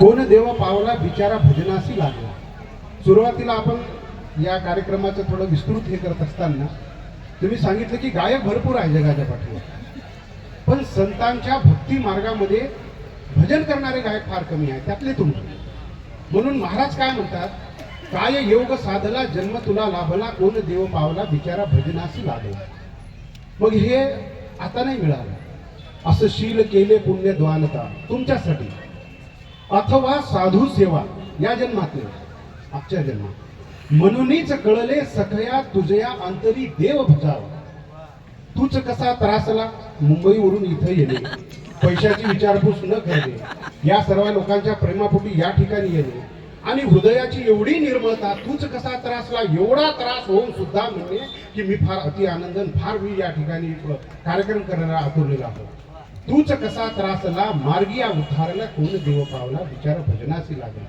कोण देव पावला बिचारा भजनाशी लागला? सुरुवातीला आपण या कार्यक्रमाचं थोडं विस्तृत हे करत असताना तुम्ही सांगितलं की गायक भरपूर आहे जगाच्या पाठीवर. पण संतांच्या भक्ती मार्गामध्ये भजन करणारे गायक फार कमी आहेत. त्यातले तुम्ही. म्हणून महाराज काय म्हणतात? काय योग साधला जन्म तुला लाभला कोण देव पावला बिचारा भजनाशी लागला. मग हे आता नाही मिळालं. असं शील केले पुण्य द्वानता. तुमच्यासाठी. अथवा साधू सेवा या जन्मातले आजच्या जन्मात. म्हणूनच कळले सखया तुझया अंतरी देव भजाव तूच कसा त्रासला मुंबईवरून इथं येणे. पैशाची विचारपूस न करणे. या सर्व लोकांच्या प्रेमापोटी या ठिकाणी येणे. आणि हृदयाची एवढी निर्मळता तूच कसा त्रासला एवढा त्रास होऊन सुद्धा म्हणणे की मी फार अति आनंदन फार मी या ठिकाणी कार्यक्रम करायला आतुरलेला आहोत. तूच कसा त्रासला मार्गिया उद्धारला कोण देव पावला बिचारा भजनासी लागला.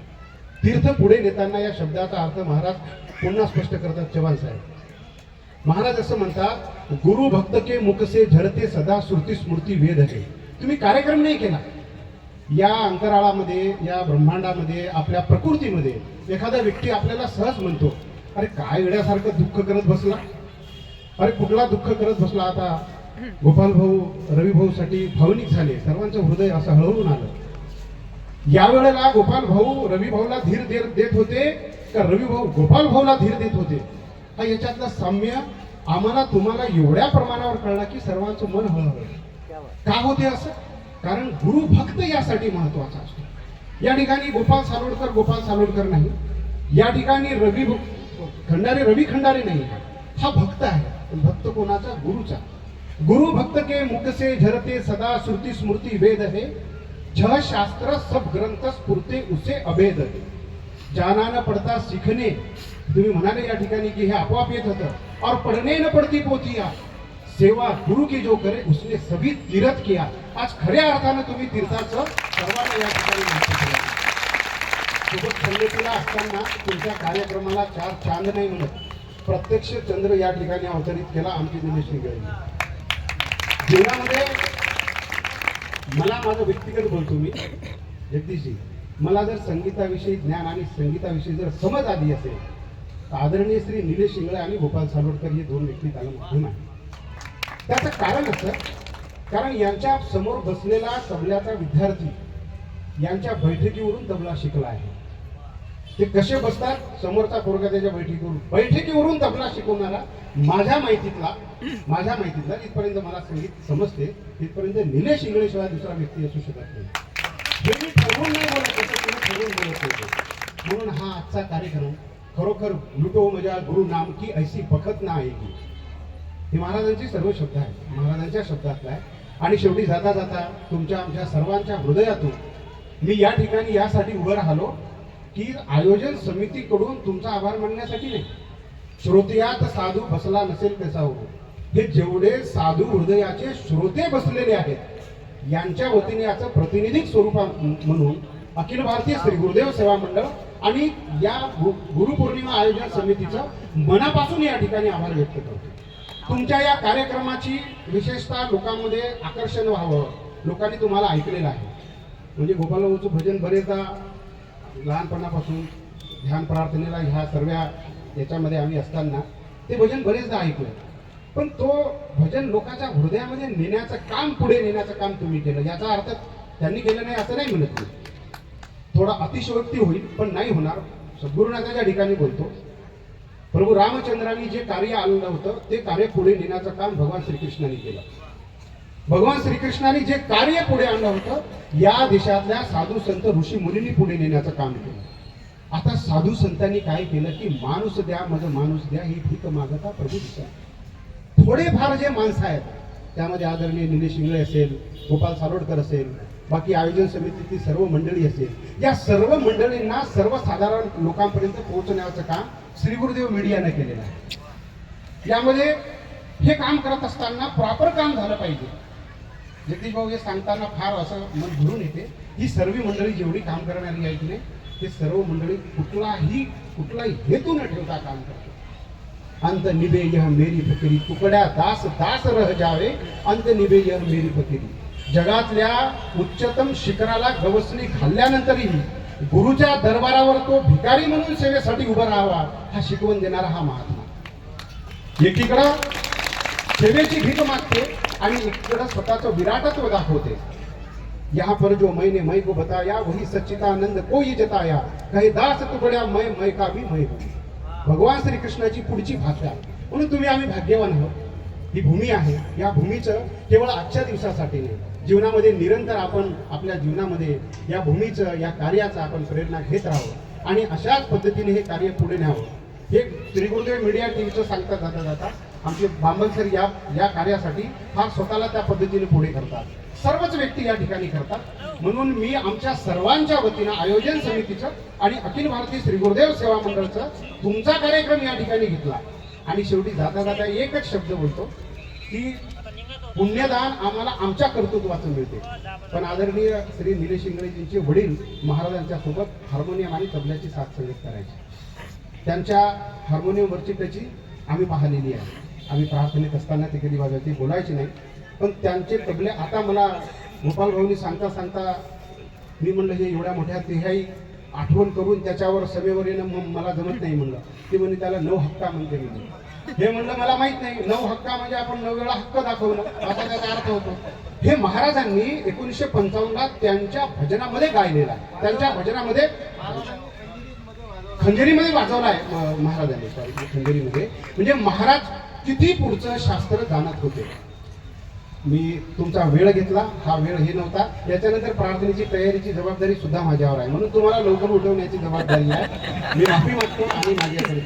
तीर्थ पुढे नेताना या शब्दाचा अर्थ महाराज पुन्हा स्पष्ट करतात चव्हाण साहेब. महाराज असं म्हणतात गुरु भक्त के मुख से झरते सदा श्रुती स्मृती वेद हे तुम्ही कार्यक्रम नाही केला. या अंतराळामध्ये या ब्रह्मांडामध्ये आपल्या प्रकृतीमध्ये एखादा व्यक्ती आपल्याला सहज म्हणतो अरे काय वेड्यासारखं दुःख करत बसला? अरे कुठला दुःख करत बसला आता? गोपाल भाऊ रवी भाऊ साठी भावनिक झाले. सर्वांचं हृदय असं हळवून आलं. यावेळेला गोपाल भाऊ रवी भाऊला धीर देत देत होते का रवी भाऊ गोपाल भाऊला धीर देत होते? हा याच्यातलं साम्य आम्हाला तुम्हाला एवढ्या प्रमाणावर कळला की सर्वांचं मन हळहळ का होते असं? कारण गुरु भक्त यासाठी महत्त्वाचा असतो. या ठिकाणी गोपाल सालोडकर गोपाल सालोडकर नाही. या ठिकाणी रवी खंडारे रवी खंडारे नाही. हा भक्त आहे. पण भक्त कोणाचा? गुरुचा. गुरु भक्त के मुख से झरते सदा श्रुति स्मृति वेद है। छह शास्त्र सब ग्रंथ स्फुरते उसे अभेद है। जाना न पडता सीखणे तुम्ही म्हणाले या ठिकाणी की हे आपोआप येत होतं. और पडणे न पडती पोथिया। सेवा गुरु की जो करे उसने सभी तीर्थ किया। आज खऱ्या अर्थानं तुम्ही तीर्थाचं सर्वांना या ठिकाणी सोबत संगतीला असताना तुमच्या कार्यक्रमाला चार चांद नाही म्हणत. प्रत्यक्ष चंद्र या ठिकाणी अवतरित केला आमची दिनेश निगळे जीवनामध्ये मला माझं व्यक्तिगत बोलतो मी जगदीशजी मला जर संगीताविषयी ज्ञान आणि संगीताविषयी जर समज आली असेल तर आदरणीय श्री निलेश शिंगळे आणि गोपाल सालोडकर हे दोन व्यक्ती त्याला माध्यम आहे त्याचं कारण असं कारण यांच्या समोर बसलेला तबल्याचा विद्यार्थी यांच्या बैठकीवरून तबला शिकला आहे. ते कसे बसतात? समोरचा पोरगा त्याच्या बैठकीवरून. बैठकीवरून तबला शिकवणारा माझ्या माहितीतला माझ्या माहितीतला इथपर्यंत मला संगीत समजते तिथपर्यंत निलेश इंगळेशिवाय दुसरा व्यक्ती असू शकत नाही. हे मी ठरवून नाही बोलत तुम्ही ठरवून बोलत होते म्हणून हा आजचा कार्यक्रम खरोखर लुटो मजा गुरु नाम की ऐसी बखत ना आएगी. हे महाराजांचे सर्व शब्द आहेत. महाराजांच्या शब्दातला आहे. आणि शेवटी जाता जाता तुमच्या आमच्या सर्वांच्या हृदयातून मी या ठिकाणी यासाठी उभं राहिलो. की आयोजन समितीकडून तुमचा आभार मानण्यासाठी नाही. श्रोत्यात साधू बसला नसेल त्याचा हो हे जेवढे साधू हृदयाचे श्रोते बसलेले आहेत यांच्या वतीने याचं प्रतिनिधिक स्वरूप म्हणून अखिल भारतीय श्री गुरुदेव सेवा मंडळ आणि या गुरुपौर्णिमा आयोजन समितीचं मनापासून या ठिकाणी आभार व्यक्त करतो. तुमच्या या कार्यक्रमाची विशेषतः लोकांमध्ये आकर्षण व्हावं लोकांनी तुम्हाला ऐकलेलं आहे. म्हणजे गोपालभाऊचं भजन बरेचदा लहानपणापासून ध्यान प्रार्थनेला ह्या सर्व याच्यामध्ये आम्ही असताना ते भजन बरेचदा ऐकलं. पण तो भजन लोकांच्या हृदयामध्ये नेण्याचं काम पुढे नेण्याचं काम तुम्ही केलं. याचा अर्थ त्यांनी केलं नाही असं नाही म्हणत मी. थोडा अतिशयोक्ती होईल पण नाही होणार. सद्गुरुनाथाच्या ठिकाणी बोलतो. प्रभू रामचंद्रांनी जे कार्य आलेलं होतं ते कार्य पुढे नेण्याचं काम भगवान श्रीकृष्णाने केलं. भगवान श्रीकृष्णाने जे कार्य पुढे आणलं होतं या देशातल्या साधू संत ऋषी मुलींनी पुढे नेण्याचं काम केलं. आता साधू संतांनी काय केलं की माणूस द्या माझं माणूस द्या ही भीक मागता प्रभू दिसा थोडेफार जे माणसं आहेत त्यामध्ये आदरणीय निलेश इंगळे असेल गोपाल सारोडकर असेल बाकी आयोजन समितीतील सर्व मंडळी असेल या सर्व मंडळींना सर्वसाधारण लोकांपर्यंत पोहोचण्याचं काम श्री गुरुदेव मीडियाने केलेलं आहे. यामध्ये हे काम करत असताना प्रॉपर काम झालं पाहिजे. जगदीश भाऊ हे सांगताना फार असं मन भरून येते. ही सर्व मंडळी जेवढी काम करणारी आहे की नाही ते सर्व मंडळी कुठलाही कुठलाही हेतू न ठेवता काम करतात. अंत निभे यह मेरी फकिरी तुकड्या दास दास रह जावे. अंत निभे यह मेरी फकिरी. जगातल्या उच्चतम शिखराला गवसणी घालल्यानंतरही गुरुच्या दरबारावर तो भिकारी म्हणून सेवेसाठी उभा राहावा हा शिकवण देणारा हा महात्मा. एकीकडं सेवेची भीक मागते आणि इकडं स्वतःचं विराटत्व दाखवते. यहाँ पर जो मैंने मय को बताया वही सच्चिदानंद कोई जताया. कहे दास तुकड्या मय मय का भी मय हूँ. भगवान श्रीकृष्णाची पुढची भाषा. म्हणून तुम्ही आम्ही भाग्यवान आहोत. ही भूमी आहे. या भूमीचं केवळ आजच्या दिवसासाठी नाही. जीवनामध्ये निरंतर आपण आपल्या जीवनामध्ये या भूमीचं या कार्याचं आपण प्रेरणा घेत राहावं आणि अशाच पद्धतीने हे कार्य पुढे न्यावं. हे श्री गुरुदेव मीडिया टीव्हीचं सांगता जाता जाता आमचे बांबल सर या या कार्यासाठी फार स्वतःला त्या पद्धतीने पुढे करतात. सर्वच व्यक्ती या ठिकाणी करतात. म्हणून मी आमच्या सर्वांच्या वतीनं आयोजन समितीचं आणि अखिल भारतीय श्री गुरुदेव सेवा मंडळचं तुमचा कार्यक्रम या ठिकाणी घेतला. आणि शेवटी जाता जाता एकच शब्द बोलतो की पुण्यदान आम्हाला आमच्या कर्तृत्वातून मिळते. पण आदरणीय श्री निलेश इंगळेजींचे वडील महाराजांच्या सोबत हार्मोनियम आणि तबल्याची साथ संगीत करायची. त्यांच्या हार्मोनियम वरची त्याची आम्ही पाहिलेली आहे. आम्ही प्रार्थनेत असताना ते कधी वाजवायची बोलायचे नाही. पण त्यांचे तबले आता मला गोपाल भाऊनी सांगता सांगता मी म्हणलं हे एवढ्या मोठ्या तिहाई आठवण करून त्याच्यावर सभेवर येणं मला जमत नाही म्हणलं. ते म्हणे त्याला नऊ हक्का म्हणते मी. हे म्हणलं मला माहीत नाही नऊ हक्का म्हणजे आपण नऊ वेळा हक्क दाखवलं. असा त्याचा अर्थ होतो. हे महाराजांनी एकोणीसशे पंचावन्नला त्यांच्या भजनामध्ये गायलेलं आहे. त्यांच्या भजनामध्ये खंजरीमध्ये वाजवला आहे महाराजांनी सॉरी खंजरीमध्ये. म्हणजे महाराज किती पुढचं शास्त्र जाणत होते? मी तुमचा वेळ घेतला हा वेळ हे नव्हता. याच्यानंतर प्रार्थनेची तयारीची जबाबदारी सुद्धा माझ्यावर आहे. म्हणून तुम्हाला लवकर उठवण्याची जबाबदारी आहे. मी माफी मागतो आणि माझ्याकडे